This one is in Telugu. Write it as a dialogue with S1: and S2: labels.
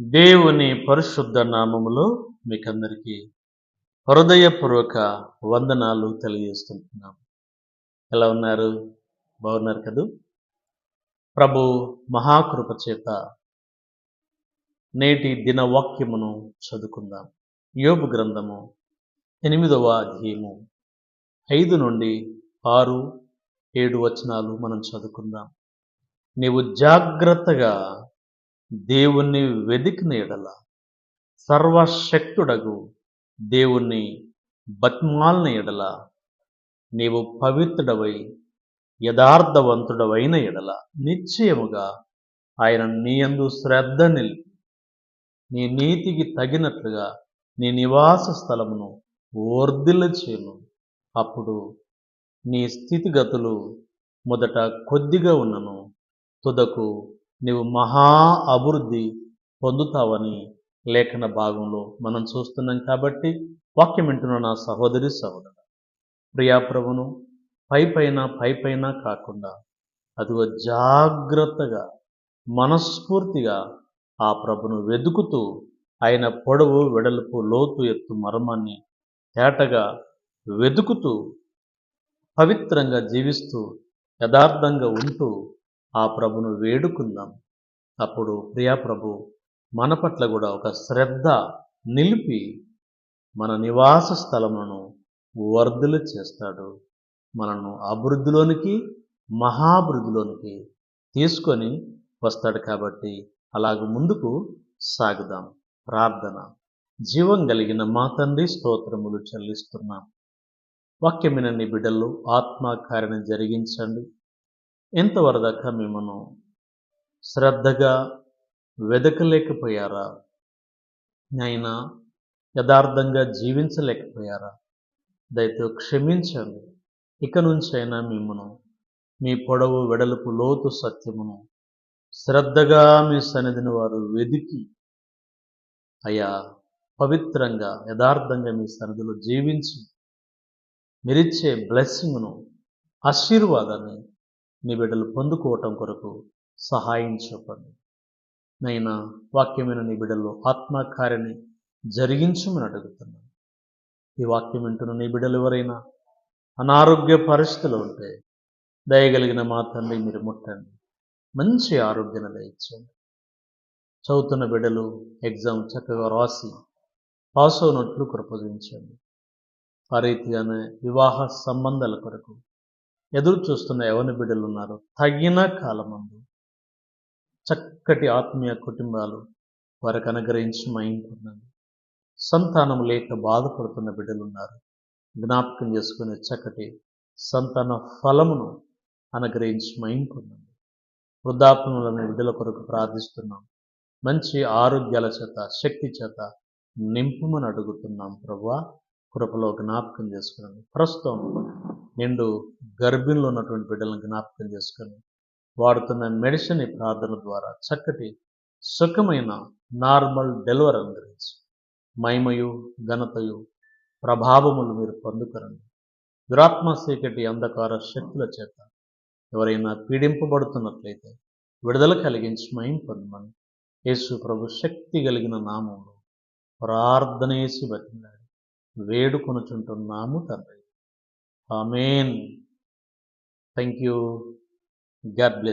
S1: దేవుని పరిశుద్ధ నామములో మీకందరికీ హృదయపూర్వక వందనాలు తెలియజేస్తుంటున్నాం ఎలా ఉన్నారు? బాగున్నారు కదూ? ప్రభు మహాకృప చేత నేటి దినవాక్యమును చదువుకుందాం. యోపు గ్రంథము ఎనిమిదవ అధ్యయము ఐదు నుండి ఆరు ఏడు వచనాలు మనం చదువుకుందాం. నీవు జాగ్రత్తగా దేవుణ్ణి వెదికిన ఎడల సర్వశక్తుడగు దేవుణ్ణి బతిమాలిన ఎడల నీవు పవిత్రుడవై యథార్థవంతుడవైన ఎడల. నిశ్చయముగా ఆయన నీయందు శ్రద్ధ నిలిపి నీ నీతికి తగినట్లుగా నీ నివాస స్థలమును వర్ధిల్ల చేయను అప్పుడు నీ స్థితిగతులు మొదట కొద్దిగా ఉన్నను తుదకు నీవు మహా అభివృద్ధి పొందుతావని లేఖన భాగంలో మనం చూస్తున్నాం కాబట్టి వాక్యం వింటున్న నా సహోదరి సహోదరు ప్రియాప్రభును పై పైన పై పైన కాకుండా అదిగో జాగ్రత్తగా మనస్ఫూర్తిగా ఆ ప్రభును వెతుకుతూ ఆయన పొడవు వెడల్పు లోతు ఎత్తు మర్మాన్ని తేటగా వెతుకుతూ పవిత్రంగా జీవిస్తూ యథార్థంగా ఉంటూ ఆ ప్రభును వేడుకుందాం. అప్పుడు ప్రియా ప్రభు మన పట్ల కూడా ఒక శ్రద్ధ నిలిపి మన నివాస స్థలములను వర్ధులు చేస్తాడు. మనను అభివృద్ధిలోనికి మహాభివృద్ధిలోనికి తీసుకొని వస్తాడు కాబట్టి అలాగ ముందుకు సాగుదాం. ప్రార్థన. జీవం కలిగిన మా తండ్రి స్తోత్రములు చెల్లిస్తున్నాం. వాక్యమైన నీ బిడ్డలు ఆత్మకార్యం జరిగించండి. ఎంతవరదాకా మిమ్మను శ్రద్ధగా వెదకలేకపోయారా? అయినా యథార్థంగా జీవించలేకపోయారా? దయతో క్షమించండి. ఇక నుంచైనా మిమ్మను మీ పొడవు వెడల్పు లోతు సత్యమును శ్రద్ధగా మీ సన్నిధిని వారు వెదికి అయా పవిత్రంగా యథార్థంగా మీ సన్నిధిలో జీవించి మీరిచ్చే బ్లెస్సింగ్ను ఆశీర్వాదాన్ని నీ బిడ్డలు పొందుకోవటం కొరకు సహాయం చెప్పండి. నైనా వాక్యమైన నీ బిడ్డల్లో ఆత్మకార్యాన్ని జరిగించమని అడుగుతున్నాను. ఈ వాక్యం వింటున్న నీ బిడ్డలు ఎవరైనా అనారోగ్య పరిస్థితులు ఉంటే దయగలిగిన మా తండ్రి మీరు ముట్టండి. మంచి ఆరోగ్యాన్ని దయచండి చదువుతున్న బిడ్డలు ఎగ్జామ్ చక్కగా రాసి పాస్ అవునట్లు కృపజించండి ఆ రీతిగానే వివాహ సంబంధాల కొరకు ఎదురు చూస్తున్న యవన బిడ్డలు ఉన్నారు తగిన కాలమందు. చక్కటి ఆత్మీయ కుటుంబాలు వారికి అనుగ్రహించి మైంటున్నాను సంతానం లేక బాధపడుతున్న బిడ్డలు ఉన్నారు జ్ఞాపకం చేసుకునే చక్కటి సంతాన ఫలమును అనుగ్రహించి మైంటున్నాను వృద్ధాప్యములను బిడ్డల కొరకు ప్రార్థిస్తున్నాం. మంచి ఆరోగ్యాల చేత శక్తి చేత నింపుమని అడుగుతున్నాం ప్రభా. కృపలో జ్ఞాపకం చేసుకున్నాను. ప్రస్తుతం నిండు గర్భిణిలో ఉన్నటువంటి బిడ్డలను జ్ఞాపకం చేసుకుని వాడుతున్న మెడిసిన్ ఈ ప్రార్థన ద్వారా చక్కటి సుఖమైన నార్మల్ డెలివరీ గురించి మహిమయు ఘనతయు ప్రభావములు మీరు పొందుకరండి దురాత్మ చీకటి అంధకార శక్తుల చేత ఎవరైనా పీడింపబడుతున్నట్లయితే విడుదల కలిగించి మహిం పొందమని యేసు ప్రభు శక్తి కలిగిన నామంలో ప్రార్థనేసి చేసి వేడుకొనుచుంటున్నాము తండ్రి. Amen. Thank you god bless